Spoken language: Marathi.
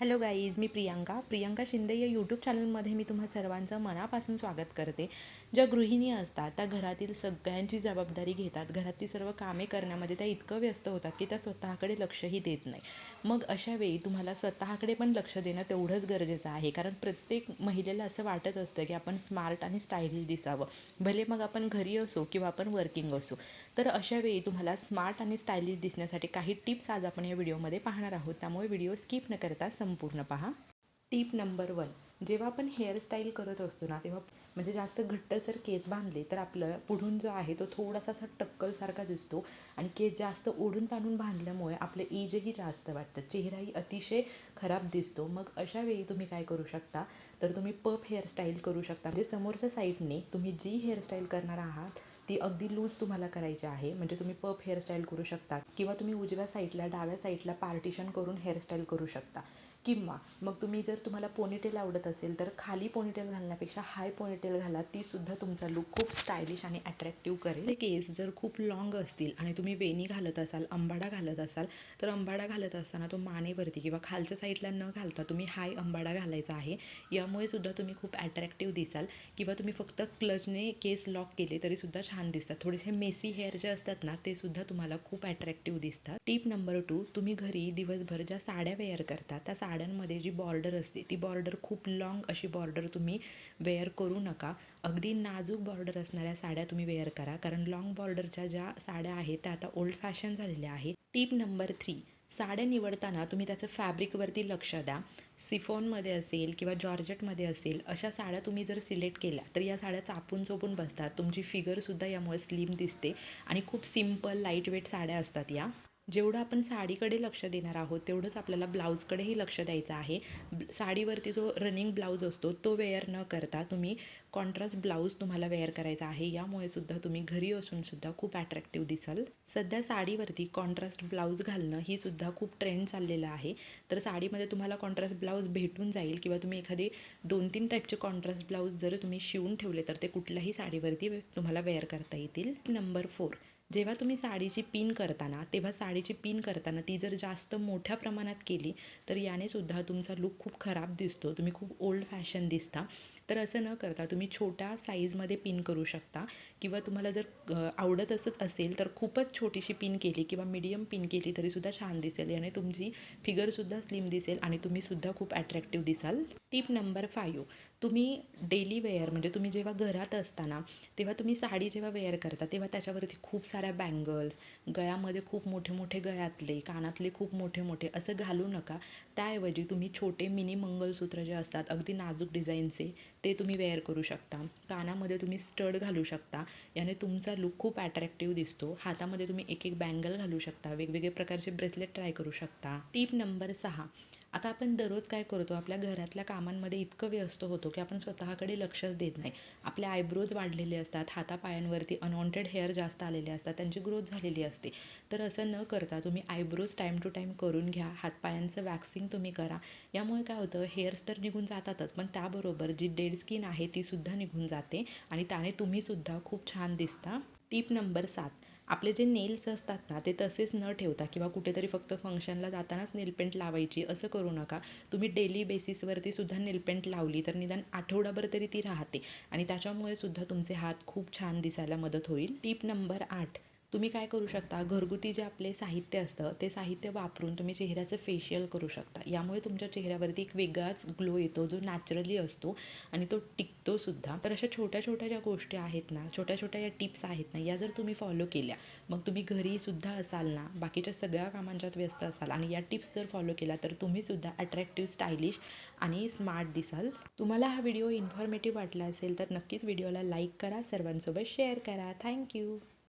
हॅलो गाईज मी प्रियांका. प्रियांका शिंदे या यूट्यूब चॅनलमध्ये मी तुम्हा सर्वांचं मनापासून स्वागत करते. ज्या गृहिणी असतात त्या घरातील सगळ्यांची जबाबदारी घेतात. घरातली सर्व कामे करण्यामध्ये त्या इतकं व्यस्त होतात की त्या स्वतःकडे लक्षही देत नाही. मग अशा वेळी तुम्हाला स्वतःकडे पण लक्ष देणं तेवढंच गरजेचं आहे. कारण प्रत्येक महिलेला असं वाटत असतं की आपण स्मार्ट आणि स्टायलिश दिसावं. भले मग आपण घरी असो किंवा आपण वर्किंग असो. तर अशा वेळी तुम्हाला स्मार्ट आणि स्टायलिश दिसण्यासाठी काही टिप्स आज आपण या व्हिडिओमध्ये पाहणार आहोत. त्यामुळे व्हिडिओ स्किप न करता संपूर्ण पहा. टीप नंबर वन जेव्हा आपण हेअरस्टाईल करत असतो ना तेव्हा म्हणजे जास्त घट्टसर केस बांधले तर आपलं पुढून जो आहे तो थोडासा असा टक्कलसारखा दिसतो आणि केस जास्त ओढून ताणून बांधल्यामुळे आपलं एजही जास्त वाटतं चेहराही अतिशय खराब दिसतो. मग अशा वेळी तुम्ही काय करू शकता? तर तुम्ही पफ हेअरस्टाईल करू शकता. म्हणजे समोरच्या साईडने तुम्ही जी हेअरस्टाईल करणार आहात ती अगदी लूज तुम्हाला करायची आहे. म्हणजे तुम्ही पप हेअरस्टाईल करू शकता किंवा तुम्ही उजव्या साईडला डाव्या साईडला पार्टिशन करून हेअरस्टाईल करू शकता. किंवा मग तुम्ही जर तुम्हाला पोनीटेल आवडत असेल तर खाली पोनीटेल घालण्यापेक्षा हाय पोनीटेल घाला. ती सुद्धा तुमचा लुक खूप स्टायलिश आणि अट्रॅक्टिव्ह करेल. केस जर खूप लॉंग असतील आणि तुम्ही वेणी घालत असाल अंबाडा घालत असाल तर अंबाडा घालत असताना तो मानेवरती किंवा खालच्या साईडला न घालता तुम्ही हाय अंबाडा घालायचा आहे. यामुळे सुद्धा तुम्ही खूप अट्रॅक्टिव्ह दिसाल. किंवा तुम्ही फक्त क्लचने केस लॉक केले तरी सुद्धा छान दिसतात. थोडेसे मेसी हेअर जे असतात ना ते सुद्धा तुम्हाला खूप अट्रॅक्टिव्ह दिसतात. टीप नंबर टू तुम्ही घरी दिवसभर ज्या साड्या वेअर करता त्या साड्यांमध्ये जी बॉर्डर असते ती बॉर्डर खूप लॉंग अशी बॉर्डर तुम्ही वेअर करू नका. अगदी नाजूक बॉर्डर असणाऱ्या साड्या तुम्ही वेअर करा. कारण लॉंग बॉर्डरच्या ज्या साड्या आहेत त्या आता ओल्ड फॅशन झालेल्या आहेत. टीप नंबर थ्री साड्या निवडताना तुम्ही त्याचं फॅब्रिकवरती लक्ष द्या. सिफॉनमध्ये असेल किंवा जॉर्जेटमध्ये असेल अशा साड्या तुम्ही जर सिलेक्ट केल्या तर या साड्या चापून चोपून बसतात. तुमची फिगरसुद्धा यामुळे स्लिम दिसते. आणि खूप सिंपल लाइट वेट साड्या असतात या. जेवढं आपण साडीकडे लक्ष देणार आहोत तेवढंच आपल्याला ब्लाऊजकडेही लक्ष द्यायचं आहे. साडीवरती जो रनिंग ब्लाऊज असतो तो वेअर न करता तुम्ही कॉन्ट्रास्ट ब्लाऊज तुम्हाला वेअर करायचा आहे. यामुळे सुद्धा तुम्ही घरी असून सुद्धा खूप अट्रॅक्टिव्ह दिसाल. सध्या साडीवरती कॉन्ट्रास्ट ब्लाऊज घालणं ही सुद्धा खूप ट्रेंड चाललेलं आहे. तर साडीमध्ये तुम्हाला कॉन्ट्रास्ट ब्लाऊज भेटून जाईल किंवा तुम्ही एखादे दोन तीन टाईपचे कॉन्ट्रास्ट ब्लाऊज जर तुम्ही शिवून ठेवले तर ते कुठल्याही साडीवरती तुम्हाला वेअर करता येतील. नंबर फोर जेव्हा तुम्ही साडीची पिन करताना तेव्हा साडीची पिन करताना ती जर जास्त मोठ्या प्रमाणात केली तर याने सुद्धा तुमचा लुक खूप खराब दिसतो. तुम्ही खूप ओल्ड फॅशन दिसता. तर असं न करता तुम्ही छोट्या साईजमध्ये पिन करू शकता. किंवा तुम्हाला जर आवडत असंच असेल तर खूपच छोटीशी पिन केली किंवा मीडियम पिन केली तरीसुद्धा छान दिसेल. याने तुमची फिगरसुद्धा स्लिम दिसेल आणि तुम्हीसुद्धा खूप अट्रॅक्टिव्ह दिसाल. टिप नंबर फाईव्ह तुम्ही डेली वेअर म्हणजे तुम्ही जेव्हा घरात असताना तेव्हा तुम्ही साडी जेव्हा वेअर करता तेव्हा त्याच्यावरती खूप साऱ्या बँगल्स गळ्यामध्ये खूप मोठे मोठे गळ्यातले कानातले खूप मोठे मोठे असं घालू नका. त्याऐवजी तुम्ही छोटे मिनी मंगलसूत्र जे असतात अगदी नाजूक डिझाईनचे ते तुम्ही वेअर करू शकता. कानामध्ये तुम्ही स्टड घालू शकता. याने तुमचा लुक खूप अट्रॅक्टिव्ह दिसतो. हातामध्ये तुम्ही एक एक बँगल घालू शकता. वेगवेगळे प्रकारचे ब्रेसलेट ट्राय करू शकता. टीप नंबर सहा. आता आपण दररोज काय करतो? आपल्या घरातल्या कामांमध्ये इतकं व्यस्त होतो की आपण स्वतःकडे लक्षच देत नाही. आपले आयब्रोज वाढलेले असतात हातापायांवरती अनवॉन्टेड हेअर जास्त आलेले असतात त्यांची ग्रोथ झालेली असते. तर असं न करता तुम्ही आयब्रोज टाईम टू टाईम करून घ्या हातपायांचं वॅक्सिंग तुम्ही करा. यामुळे काय होतं? हेअर्स तर निघून जातातच पण त्याबरोबर जी डेड स्किन आहे ती सुद्धा निघून जाते आणि त्याने तुम्हीसुद्धा खूप छान दिसता. टीप नंबर सात. आपले जे नेल्स असतात ना ते तसेच न ठेवता किंवा कुठेतरी फक्त फंक्शनला जातानाच नेलपेंट लावायची असं करू नका. तुम्ही डेली बेसिसवरती सुद्धा नेलपेंट लावली तर निदान आठवडाभर तरी ती राहते. आणि त्याच्यामुळे सुद्धा तुमचे हात खूप छान दिसायला मदत होईल. टीप नंबर आठ. तुम्ही काय करू शकता? घरगुती जे आपले साहित्य असतं ते साहित्य वापरून तुम्ही चेहऱ्याचं फेशियल करू शकता. यामुळे तुमच्या चेहऱ्यावरती एक वेगळाच ग्लो येतो जो नॅचरली असतो आणि तो टिकतो सुद्धा. तर अशा छोट्या छोट्या ज्या गोष्टी आहेत ना छोट्या छोट्या या टिप्स आहेत ना या जर तुम्ही फॉलो केल्या मग तुम्ही घरी सुद्धा असाल ना बाकीच्या सगळ्या कामांच्यात व्यस्त असाल आणि या टिप्स जर फॉलो केला तर तुम्ही सुद्धा अट्रॅक्टिव्ह स्टायलिश आणि स्मार्ट दिसाल. तुम्हाला हा व्हिडिओ इन्फॉर्मेटिव्ह वाटला असेल तर नक्कीच व्हिडिओला लाईक करा सर्वांसोबत शेअर करा. थँक्यू